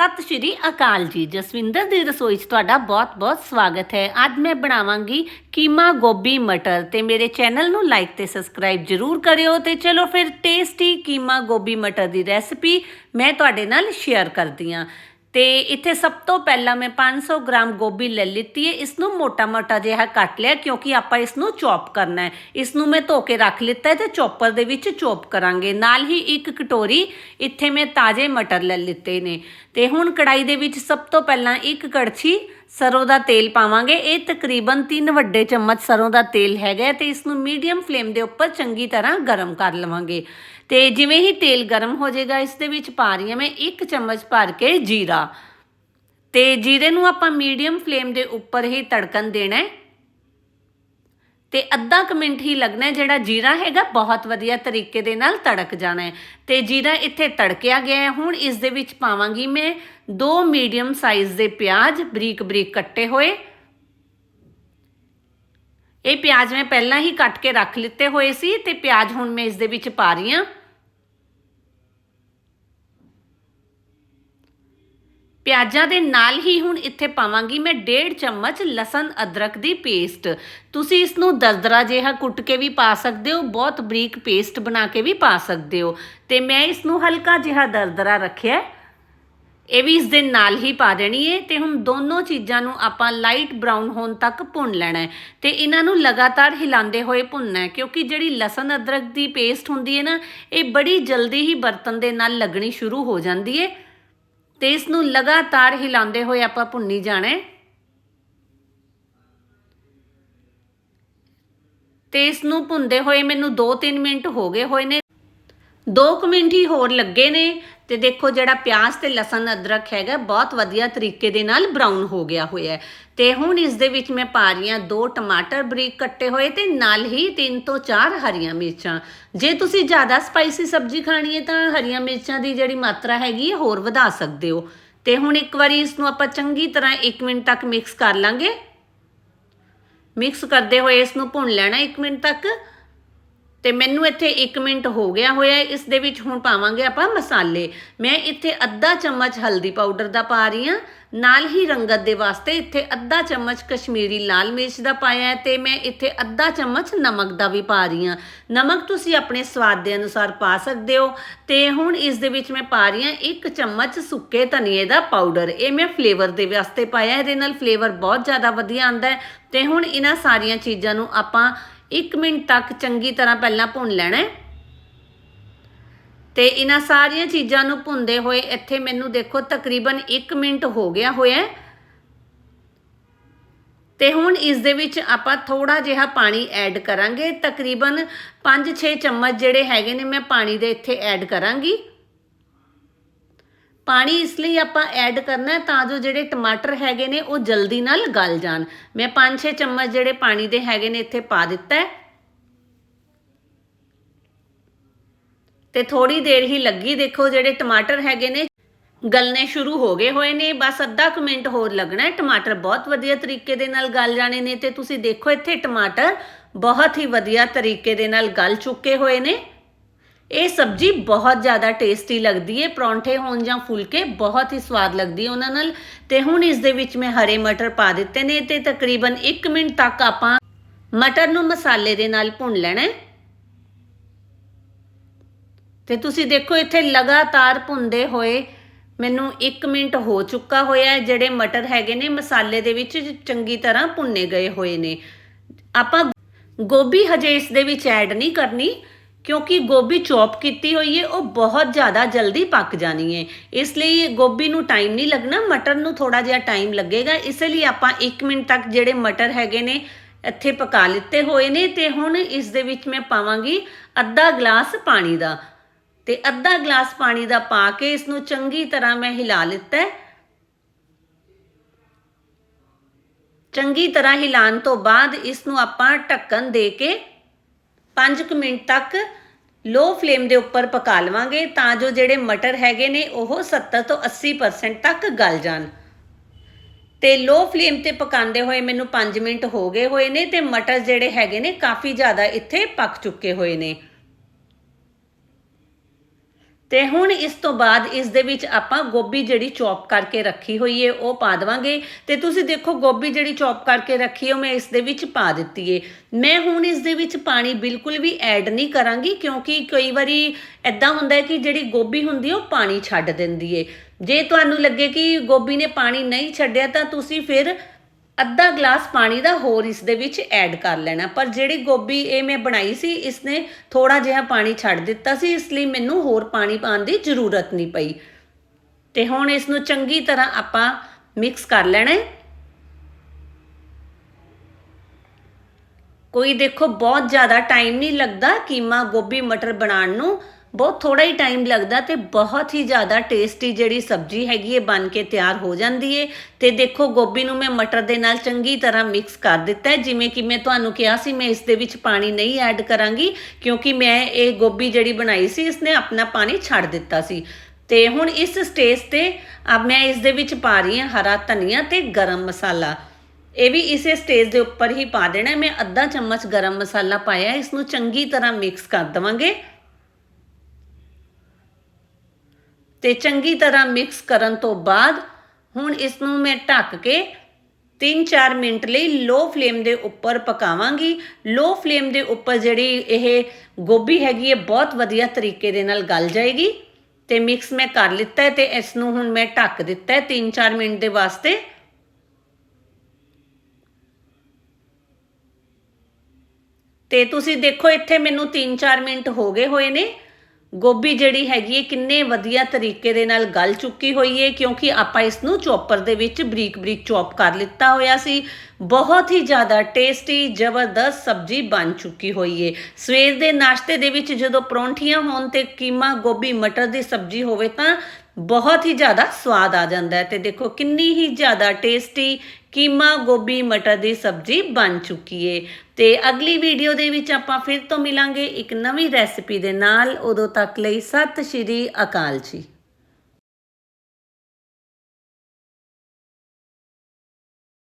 ਸਤਿ ਸ਼੍ਰੀ ਅਕਾਲ ਜੀ, ਜਸਵਿੰਦਰ ਦੀ ਰਸੋਈ 'ਚ ਤੁਹਾਡਾ ਬਹੁਤ-ਬਹੁਤ ਸਵਾਗਤ ਹੈ। ਅੱਜ ਮੈਂ ਬਣਾਵਾਂਗੀ ਕੀਮਾ ਗੋਭੀ ਮਟਰ ਤੇ ਮੇਰੇ ਚੈਨਲ ਨੂੰ ਲਾਈਕ ਤੇ ਸਬਸਕ੍ਰਾਈਬ ਜਰੂਰ ਕਰਿਓ ਤੇ ਚਲੋ ਫਿਰ ਟੇਸਟੀ ਕੀਮਾ ਗੋਭੀ ਮਟਰ ਦੀ ਰੈਸਪੀ ਮੈਂ ਤੁਹਾਡੇ ਨਾਲ ਸ਼ੇਅਰ ਕਰਦੀ ਹਾਂ। ਤੇ ਇੱਥੇ ਸਭ ਤੋਂ ਪਹਿਲਾਂ ਮੈਂ 500 ਗ੍ਰਾਮ ਗੋਭੀ ਲੈ ਲਿੱਤੀ ਹੈ। ਇਸ ਨੂੰ ਮੋਟਾ-ਮੋਟਾ ਜਿਹਾ ਕੱਟ ਲਿਆ ਕਿਉਂਕਿ ਆਪਾਂ ਇਸ ਨੂੰ ਚੌਪ ਕਰਨਾ ਹੈ। ਇਸ ਨੂੰ ਮੈਂ ਧੋ ਕੇ ਰੱਖ ਲਿੱਤਾ ਹੈ ਤੇ ਚੌਪਰ ਦੇ ਵਿੱਚ ਚੌਪ ਕਰਾਂਗੇ। ਨਾਲ ਹੀ ਇੱਕ ਕਟੋਰੀ ਇੱਥੇ ਮੈਂ ਤਾਜ਼ੇ ਮਟਰ ਲੈ ਲਿੱਤੇ ਨੇ। ਤੇ ਹੁਣ ਕੜਾਈ ਦੇ ਵਿੱਚ ਸਭ ਤੋਂ ਪਹਿਲਾਂ ਇੱਕ ਕੜਛੀ ਸਰੋਂ ਦਾ ਤੇਲ ਪਾਵਾਂਗੇ। ਇਹ ਤਕਰੀਬਨ 3 ਵੱਡੇ ਚਮਚ ਸਰੋਂ ਦਾ ਤੇਲ ਹੈਗਾ ਹੈ ਤੇ ਇਸ ਨੂੰ ਮੀਡੀਅਮ ਫਲੇਮ ਦੇ ਉੱਪਰ ਚੰਗੀ ਤਰ੍ਹਾਂ ਗਰਮ ਕਰ ਲਵਾਂਗੇ। ਤੇ ਜਿਵੇਂ ਹੀ ਤੇਲ ਗਰਮ ਹੋ ਜਾਏਗਾ, ਇਸ ਦੇ ਵਿੱਚ ਪਾ ਰਹੀ ਹਾਂ ਮੈਂ 1 ਚਮਚ ਭਰ ਕੇ ਜੀਰਾ। ਤੇ ਜੀਰੇ ਨੂੰ ਆਪਾਂ ਮੀਡੀਅਮ ਫਲੇਮ ਦੇ ਉੱਪਰ ਹੀ ਤੜਕਣ ਦੇਣਾ ਹੈ। ਤੇ ਅੱਧਾ ਕੁ ਮਿੰਟ ਹੀ ਲੱਗਣਾ ਜਿਹੜਾ ਜੀਰਾ ਹੈਗਾ, ਬਹੁਤ ਵਧੀਆ ਤਰੀਕੇ ਦੇ ਨਾਲ ਤੜਕ ਜਾਣਾ ਹੈ। ਤੇ ਜੀਰਾ ਇੱਥੇ ਤੜਕਿਆ ਗਿਆ ਹੈ। ਹੁਣ ਇਸ ਦੇ ਵਿੱਚ ਪਾਵਾਂਗੀ ਮੈਂ ਦੋ ਮੀਡੀਅਮ ਸਾਈਜ਼ ਦੇ ਪਿਆਜ਼, ਬਰੀਕ ਬਰੀਕ ਕੱਟੇ ਹੋਏ। ਇਹ ਪਿਆਜ਼ ਮੈਂ ਪਹਿਲਾਂ ਹੀ ਕੱਟ ਕੇ ਰੱਖ ਲਿੱਤੇ ਹੋਏ ਸੀ ਤੇ ਪਿਆਜ਼ ਹੁਣ ਮੈਂ ਇਸ ਦੇ ਵਿੱਚ ਪਾ ਰਹੀ ਹਾਂ। ਪਿਆਜ਼ਾਂ ਦੇ ਨਾਲ ਹੀ ਹੁਣ ਇੱਥੇ ਪਾਵਾਂਗੀ ਮੈਂ 1.5 ਚਮਚ ਲਸਣ ਅਦਰਕ ਦੀ ਪੇਸਟ। ਤੁਸੀਂ ਇਸ ਨੂੰ ਦਰਦਰਾ ਜਿਹਾ ਕੁੱਟ ਕੇ ਵੀ ਪਾ ਸਕਦੇ ਹੋ, ਬਹੁਤ ਬਰੀਕ ਪੇਸਟ ਬਣਾ ਕੇ ਵੀ ਪਾ ਸਕਦੇ ਹੋ। ਤੇ ਮੈਂ ਇਸ ਨੂੰ ਹਲਕਾ ਜਿਹਾ ਦਰਦਰਾ ਰੱਖਿਆ ਇਹ ਵੀ ਇਸ ਦੇ ਨਾਲ ਹੀ ਪਾ ਦੇਣੀ ਹੈ ਤੇ ਹੁਣ ਦੋਨੋਂ ਚੀਜ਼ਾਂ ਨੂੰ ਆਪਾਂ ਲਾਈਟ ਬਰਾਊਨ ਹੋਣ ਤੱਕ ਭੁੰਨ ਲੈਣਾ ਹੈ। ਤੇ ਇਹਨਾਂ ਨੂੰ ਲਗਾਤਾਰ ਹਿਲਾਉਂਦੇ ਹੋਏ ਭੁੰਨਣਾ ਹੈ, ਕਿਉਂਕਿ ਜਿਹੜੀ ਲਸਣ ਅਦਰਕ ਦੀ ਪੇਸਟ ਹੁੰਦੀ ਹੈ ਨਾ, ਇਹ ਬੜੀ ਜਲਦੀ ਹੀ ਬਰਤਨ ਦੇ ਨਾਲ ਲੱਗਣੀ ਸ਼ੁਰੂ ਹੋ ਜਾਂਦੀ ਹੈ ਤੇ ਇਸ ਨੂੰ ਲਗਾਤਾਰ ਹਿਲਾਉਂਦੇ ਹੋਏ ਆਪਾਂ ਭੁੰਨੀ ਜਾਣਾ ਹੈ। ਤੇ ਇਸ ਨੂੰ ਭੁੰਨਦੇ ਹੋਏ ਮੈਨੂੰ 2-3 ਮਿੰਟ ਹੋ ਗਏ ਹੋਏ ਨੇ। 2 ਮਿੰਟ ਹੀ ਹੋਰ ਲੱਗੇ ਨੇ ਤੇ ਦੇਖੋ ਜਿਹੜਾ ਪਿਆਜ਼ ਤੇ ਲਸਣ ਅਦਰਕ ਹੈਗਾ, ਬਹੁਤ ਵਧੀਆ ਤਰੀਕੇ ਦੇ ਨਾਲ ਬਰਾਊਨ ਹੋ ਗਿਆ ਹੋਇਆ ਹੈ। ਤੇ ਹੁਣ ਇਸ ਦੇ ਵਿੱਚ ਮੈਂ ਪਾ ਰਹੀ ਹਾਂ ਦੋ ਟਮਾਟਰ ਬਰੀਕ ਕੱਟੇ ਹੋਏ ਤੇ ਨਾਲ ਹੀ ਤਿੰਨ ਤੋਂ ਚਾਰ ਹਰੀਆਂ ਮਿਰਚਾਂ। ਜੇ ਤੁਸੀਂ ਜ਼ਿਆਦਾ ਸਪਾਈਸੀ ਸਬਜ਼ੀ ਖਾਣੀ ਹੈ ਤਾਂ ਹਰੀਆਂ ਮਿਰਚਾਂ ਦੀ ਜਿਹੜੀ ਮਾਤਰਾ ਹੈਗੀ ਹੈ, ਹੋਰ ਵਧਾ ਸਕਦੇ ਹੋ। ਤੇ ਹੁਣ ਇੱਕ ਵਾਰੀ ਇਸ ਨੂੰ ਆਪਾਂ ਚੰਗੀ ਤਰ੍ਹਾਂ 1 ਮਿੰਟ ਤੱਕ ਮਿਕਸ ਕਰ ਲਾਂਗੇ। ਮਿਕਸ ਕਰਦੇ ਹੋਏ ਇਸ ਨੂੰ ਭੁੰਨ ਲੈਣਾ 1 ਮਿੰਟ ਤੱਕ। ਤੇ ਮੈਨੂੰ ਇੱਥੇ 1 ਮਿੰਟ ਹੋ ਗਿਆ ਹੋਇਆ ਇਸ ਦੇ ਵਿੱਚ ਹੁਣ ਪਾਵਾਂਗੇ ਆਪਾਂ ਮਸਾਲੇ। ਮੈਂ ਇੱਥੇ ਅੱਧਾ ਚਮਚ ਹਲਦੀ ਪਾਊਡਰ ਦਾ ਪਾ ਰਹੀ ਹਾਂ। ਨਾਲ ਹੀ ਰੰਗਤ ਦੇ ਵਾਸਤੇ ਇੱਥੇ ਅੱਧਾ ਚਮਚ ਕਸ਼ਮੀਰੀ ਲਾਲ ਮਿਰਚ ਦਾ ਪਾਇਆ ਹੈ ਤੇ ਮੈਂ ਇੱਥੇ ਅੱਧਾ ਚਮਚ ਨਮਕ ਦਾ ਵੀ ਪਾ ਰਹੀ ਹਾਂ। ਨਮਕ ਤੁਸੀਂ ਆਪਣੇ ਸਵਾਦ ਦੇ ਅਨੁਸਾਰ ਪਾ ਸਕਦੇ ਹੋ ਤੇ ਹੁਣ ਇਸ ਦੇ ਵਿੱਚ ਮੈਂ ਪਾ ਰਹੀ ਹਾਂ 1 ਚਮਚ ਸੁੱਕੇ ਧਨੀਏ ਦਾ ਪਾਊਡਰ। ਇਹ ਮੈਂ ਫਲੇਵਰ ਦੇ ਵਾਸਤੇ ਪਾਇਆ ਇਹਦੇ ਨਾਲ ਫਲੇਵਰ ਬਹੁਤ ਜ਼ਿਆਦਾ ਵਧੀਆ ਆਉਂਦਾ ਹੈ। ਤੇ ਹੁਣ ਇਹਨਾਂ ਸਾਰੀਆਂ ਚੀਜ਼ਾਂ ਨੂੰ ਆਪਾਂ 1 ਮਿੰਟ ਤੱਕ ਚੰਗੀ ਤਰ੍ਹਾਂ ਪਹਿਲਾਂ ਭੁੰਨ ਲੈਣਾ ਹੈ। ਤੇ ਇਹਨਾਂ ਸਾਰੀਆਂ ਚੀਜ਼ਾਂ ਨੂੰ ਭੁੰਨਦੇ ਹੋਏ ਇੱਥੇ ਮੈਨੂੰ ਦੇਖੋ ਤਕਰੀਬਨ 1 ਮਿੰਟ ਹੋ ਗਿਆ ਹੋਇਆ ਹੈ। ਤੇ ਹੁਣ ਇਸ ਦੇ ਵਿੱਚ ਆਪਾਂ ਥੋੜਾ ਜਿਹਾ ਪਾਣੀ ਐਡ ਕਰਾਂਗੇ। ਤਕਰੀਬਨ 5-6 ਚਮਚ ਜਿਹੜੇ ਹੈਗੇ ਨੇ ਮੈਂ ਪਾਣੀ ਦੇ ਇੱਥੇ ਐਡ ਕਰਾਂਗੀ। ਪਾਣੀ ਇਸ ਲਈ ਆਪਾਂ ਐਡ ਕਰਨਾ ਹੈ ਤਾਂ ਜੋ ਜਿਹੜੇ ਟਮਾਟਰ ਹੈਗੇ ਨੇ ਉਹ ਜਲਦੀ ਨਾਲ ਗਲ ਜਾਣ। ਮੈਂ 5-6 ਚਮਚ ਜਿਹੜੇ ਪਾਣੀ ਦੇ ਹੈਗੇ ਨੇ ਇੱਥੇ ਪਾ ਦਿੱਤਾ ਹੈ। ਤੇ ਥੋੜੀ ਦੇਰ ਹੀ ਲੱਗੀ। ਦੇਖੋ ਜਿਹੜੇ ਟਮਾਟਰ ਹੈਗੇ ਨੇ, ਗਲਨੇ ਸ਼ੁਰੂ ਹੋ ਗਏ ਹੋਏ ਨੇ। ਬਸ ਅੱਧਾ ਕੁ ਮਿੰਟ ਹੋਰ ਲੱਗਣਾ ਹੈ। ਟਮਾਟਰ ਬਹੁਤ ਵਧੀਆ ਤਰੀਕੇ ਦੇ ਨਾਲ ਗਲ ਜਾਣੇ ਨੇ ਤੇ ਤੁਸੀਂ ਦੇਖੋ ਇੱਥੇ ਟਮਾਟਰ ਬਹੁਤ ਹੀ ਵਧੀਆ ਤਰੀਕੇ ਦੇ ਨਾਲ ਗਲ ਚੁੱਕੇ ਹੋਏ ਨੇ। ਇਹ ਸਬਜ਼ੀ ਬਹੁਤ ਜ਼ਿਆਦਾ ਟੇਸਟੀ ਲੱਗਦੀ ਹੈ ਪਰੌਂਠੇ ਹੋਣ ਜਾਂ ਫੁਲਕੇ ਬਹੁਤ ਹੀ ਸਵਾਦ ਲੱਗਦੀ ਹੈ ਉਹਨਾਂ ਨਾਲ। ਤੇ ਹੁਣ ਇਸ ਦੇ ਵਿੱਚ ਮੈਂ ਹਰੇ ਮਟਰ ਪਾ ਦਿੱਤੇ ਨੇ ਤੇ ਤਕਰੀਬਨ 1 ਮਿੰਟ ਤੱਕ ਆਪਾਂ ਮਟਰ ਨੂੰ ਮਸਾਲੇ ਦੇ ਨਾਲ ਭੁੰਨ ਲੈਣਾ ਹੈ ਤੇ ਤੁਸੀਂ ਦੇਖੋ ਇੱਥੇ ਲਗਾਤਾਰ ਭੁੰਦੇ ਹੋਏ ਮੈਨੂੰ 1 ਮਿੰਟ ਹੋ ਚੁੱਕਾ ਹੋਇਆ ਹੈ ਜਿਹੜੇ ਮਟਰ ਹੈਗੇ ਨੇ ਮਸਾਲੇ ਦੇ ਵਿੱਚ ਚੰਗੀ ਤਰ੍ਹਾਂ ਭੁੰਨੇ ਗਏ ਹੋਏ ਨੇ। ਆਪਾਂ ਗੋਭੀ ਹਜੇ ਇਸ ਦੇ ਵਿੱਚ ਐਡ ਨਹੀਂ ਕਰਨੀ। ਕਿਉਂਕਿ ਗੋਭੀ ਚੌਪ ਕੀਤੀ ਹੋਈ ਹੈ ਉਹ ਬਹੁਤ ਜ਼ਿਆਦਾ ਜਲਦੀ ਪੱਕ ਜਾਣੀ ਹੈ ਇਸ ਲਈ ਗੋਭੀ ਨੂੰ ਟਾਈਮ ਨਹੀਂ ਲੱਗਣਾ, ਮਟਰ ਨੂੰ ਥੋੜਾ ਜਿਹਾ ਟਾਈਮ ਲੱਗੇਗਾ। ਇਸ ਲਈ ਆਪਾਂ 1 ਮਿੰਟ ਤੱਕ ਜਿਹੜੇ ਮਟਰ ਹੈਗੇ ਨੇ, ਇੱਥੇ ਪਕਾ ਲਿੱਤੇ ਹੋਏ ਨੇ ਤੇ ਹੁਣ ਇਸ ਦੇ ਵਿੱਚ ਮੈਂ ਪਾਵਾਂਗੀ ਅੱਧਾ ਗਲਾਸ ਪਾਣੀ ਦਾ। ਤੇ ਅੱਧਾ ਗਲਾਸ ਪਾਣੀ ਦਾ ਪਾ ਕੇ ਇਸ ਨੂੰ ਚੰਗੀ ਤਰ੍ਹਾਂ ਮੈਂ ਹਿਲਾ ਲਿੱਤਾ ਚੰਗੀ ਤਰ੍ਹਾਂ ਹਿਲਾਉਣ ਤੋਂ ਬਾਅਦ ਇਸ ਨੂੰ ਆਪਾਂ ਢੱਕਣ ਦੇ ਕੇ 5 ਮਿੰਟ ਤੱਕ ਲੋ ਫਲੇਮ ਦੇ ਉੱਪਰ ਪਕਾ ਲਵਾਂਗੇ ਤਾਂ ਜੋ ਜਿਹੜੇ ਮਟਰ ਹੈਗੇ ਨੇ ਉਹ 70 ਤੋਂ 80% ਤੱਕ ਗਲ ਜਾਣ। ਤੇ ਲੋ ਫਲੇਮ ਤੇ ਪਕਾਉਂਦੇ ਹੋਏ ਮੈਨੂੰ 5 ਮਿੰਟ ਹੋ ਗਏ ਹੋਏ ਨੇ ਤੇ ਮਟਰ ਜਿਹੜੇ ਹੈਗੇ ਨੇ ਕਾਫੀ ਜ਼ਿਆਦਾ ਇੱਥੇ ਪੱਕ ਚੁੱਕੇ ਹੋਏ ਨੇ। ਤੇ ਹੁਣ ਇਸ ਤੋਂ ਬਾਅਦ ਇਸ ਦੇ ਵਿੱਚ ਆਪਾਂ ਗੋਭੀ ਜਿਹੜੀ ਚੌਪ ਕਰਕੇ ਰੱਖੀ ਹੋਈ ਏ, ਉਹ ਪਾ ਦੇਵਾਂਗੇ। ਤੇ ਤੁਸੀਂ ਦੇਖੋ ਗੋਭੀ ਜਿਹੜੀ ਚੌਪ ਕਰਕੇ ਰੱਖੀ ਹੈ ਉਹ ਮੈਂ ਇਸ ਦੇ ਵਿੱਚ ਪਾ ਦਿੱਤੀ ਏ। ਮੈਂ ਹੁਣ ਇਸ ਦੇ ਵਿੱਚ ਪਾਣੀ ਬਿਲਕੁਲ ਵੀ ਐਡ ਨਹੀਂ ਕਰਾਂਗੀ, ਕਿਉਂਕਿ ਕਈ ਵਾਰੀ ਐਦਾਂ ਹੁੰਦਾ ਹੈ ਕਿ ਜਿਹੜੀ ਗੋਭੀ ਹੁੰਦੀ ਉਹ ਪਾਣੀ ਛੱਡ ਦਿੰਦੀ ਏ। ਜੇ ਤੁਹਾਨੂੰ ਲੱਗੇ ਕਿ ਗੋਭੀ ਨੇ ਪਾਣੀ ਨਹੀਂ ਛੱਡਿਆ, ਤਾਂ ਤੁਸੀਂ ਫਿਰ ਅੱਧਾ ਗਲਾਸ ਪਾਣੀ ਦਾ ਹੋਰ ਇਸ ਦੇ ਵਿੱਚ ਐਡ ਕਰ ਲੈਣਾ। ਪਰ ਜਿਹੜੀ ਗੋਭੀ ਇਹ ਮੈਂ ਬਣਾਈ ਸੀ, ਇਸਨੇ ਥੋੜਾ ਜਿਹਾ ਪਾਣੀ ਛੱਡ ਦਿੱਤਾ ਸੀ, ਇਸ ਲਈ ਮੈਨੂੰ ਹੋਰ ਪਾਣੀ ਪਾਉਣ ਦੀ ਜ਼ਰੂਰਤ ਨਹੀਂ ਪਈ। ਤੇ ਹੁਣ ਇਸ ਨੂੰ ਚੰਗੀ ਤਰ੍ਹਾਂ ਆਪਾਂ ਮਿਕਸ ਕਰ ਲੈਣਾ ਹੈ। ਕੋਈ ਦੇਖੋ, ਬਹੁਤ ਜ਼ਿਆਦਾ ਟਾਈਮ ਨਹੀਂ ਲੱਗਦਾ ਕੀਮਾ ਗੋਭੀ ਮਟਰ ਬਣਾਉਣ ਨੂੰ। ਬਹੁਤ ਥੋੜਾ ਹੀ ਟਾਈਮ ਲੱਗਦਾ ਤੇ ਬਹੁਤ ਹੀ ਜ਼ਿਆਦਾ ਟੇਸਟੀ ਜਿਹੜੀ ਸਬਜ਼ੀ ਹੈਗੀ ਹੈ ਬਣ ਕੇ ਤਿਆਰ ਹੋ ਜਾਂਦੀ ਹੈ ਤੇ ਦੇਖੋ, ਗੋਭੀ ਨੂੰ ਮੈਂ ਮਟਰ ਦੇ ਨਾਲ ਚੰਗੀ ਤਰ੍ਹਾਂ ਮਿਕਸ ਕਰ ਦਿੱਤਾ ਹੈ ਜਿਵੇਂ ਕਿ ਮੈਂ ਤੁਹਾਨੂੰ ਕਿਹਾ ਸੀ, ਮੈਂ ਇਸ ਦੇ ਵਿੱਚ ਪਾਣੀ ਨਹੀਂ ਐਡ ਕਰਾਂਗੀ ਕਿਉਂਕਿ ਮੈਂ ਇਹ ਗੋਭੀ ਜਿਹੜੀ ਬਣਾਈ ਸੀ, ਇਸਨੇ ਆਪਣਾ ਪਾਣੀ ਛੱਡ ਦਿੱਤਾ ਸੀ। ਤੇ ਹੁਣ ਇਸ ਸਟੇਜ ਤੇ ਅਬ ਮੈਂ ਇਸ ਦੇ ਵਿੱਚ ਪਾ ਰਹੀ ਹਾਂ ਹਰਾ ਧਨੀਆ ਤੇ ਗਰਮ ਮਸਾਲਾ। ਇਹ ਵੀ ਇਸੇ ਸਟੇਜ ਦੇ ਉੱਪਰ ਹੀ ਪਾ ਦੇਣਾ ਮੈਂ ਅੱਧਾ ਚਮਚ ਗਰਮ ਮਸਾਲਾ ਪਾਇਆ ਇਸ ਨੂੰ ਚੰਗੀ ਤਰ੍ਹਾਂ ਮਿਕਸ ਕਰ ਦਵਾਂਗੇ। ਤੇ ਚੰਗੀ ਤਰ੍ਹਾਂ ਮਿਕਸ ਕਰਨ ਤੋਂ ਬਾਅਦ ਹੁਣ ਇਸ ਨੂੰ ਮੈਂ ਢੱਕ ਕੇ 3-4 ਮਿੰਟ ਲਈ ਲੋ ਫਲੇਮ ਦੇ ਉੱਪਰ ਪਕਾਵਾਂਗੀ। ਲੋ ਫਲੇਮ ਦੇ ਉੱਪਰ ਜਿਹੜੀ ਇਹ ਗੋਭੀ ਹੈਗੀ ਹੈ, ਬਹੁਤ ਵਧੀਆ ਤਰੀਕੇ ਦੇ ਨਾਲ ਗਲ ਜਾਏਗੀ। ਤੇ ਮਿਕਸ ਮੈਂ ਕਰ ਲਿੱਤਾ ਹੈ ਤੇ ਇਸ ਨੂੰ ਹੁਣ ਮੈਂ ਢੱਕ ਦਿੱਤਾ ਹੈ 3-4 ਮਿੰਟ ਦੇ ਵਾਸਤੇ। ਤੇ ਤੁਸੀਂ ਦੇਖੋ, ਇੱਥੇ ਮੈਨੂੰ 3-4 ਮਿੰਟ ਹੋ ਗਏ ਹੋਏ ਨੇ। ਗੋਭੀ ਜਿਹੜੀ ਹੈਗੀ ਹੈ ਕਿੰਨੇ ਵਧੀਆ ਤਰੀਕੇ ਦੇ ਨਾਲ ਗਲ ਚੁੱਕੀ ਹੋਈ ਹੈ ਕਿਉਂਕਿ ਆਪਾਂ ਇਸ ਨੂੰ ਚੌਪਰ ਦੇ ਵਿੱਚ ਬਰੀਕ ਬਰੀਕ ਚੌਪ ਕਰ ਲਿੱਤਾ ਹੋਇਆ ਸੀ। ਬਹੁਤ ਹੀ ਜ਼ਿਆਦਾ ਟੇਸਟੀ, ਜ਼ਬਰਦਸਤ ਸਬਜ਼ੀ ਬਣ ਚੁੱਕੀ ਹੋਈ ਹੈ ਸਵੇਰ ਦੇ ਨਾਸ਼ਤੇ ਦੇ ਵਿੱਚ ਜਦੋਂ ਪਰੌਂਠੀਆਂ ਹੋਣ ਤੇ ਕੀਮਾ ਗੋਭੀ ਮਟਰ ਦੀ ਸਬਜ਼ੀ ਹੋਵੇ ਤਾਂ ਬਹੁਤ ਹੀ ਜ਼ਿਆਦਾ ਸਵਾਦ ਆ ਜਾਂਦਾ ਹੈ ਤੇ ਦੇਖੋ ਕਿੰਨੀ ਹੀ ਜ਼ਿਆਦਾ ਟੇਸਟੀ ਕੀਮਾ ਗੋਭੀ ਮਟਰ ਦੀ ਸਬਜ਼ੀ ਬਣ ਚੁੱਕੀ ਏ। ਤੇ ਅਗਲੀ ਵੀਡੀਓ ਦੇ ਵਿੱਚ ਆਪਾਂ ਫਿਰ ਤੋਂ ਮਿਲਾਂਗੇ ਇੱਕ ਨਵੀਂ ਰੈਸਿਪੀ ਦੇ ਨਾਲ। ਉਦੋਂ ਤੱਕ ਲਈ ਸਤਿ ਸ਼੍ਰੀ ਅਕਾਲ ਜੀ।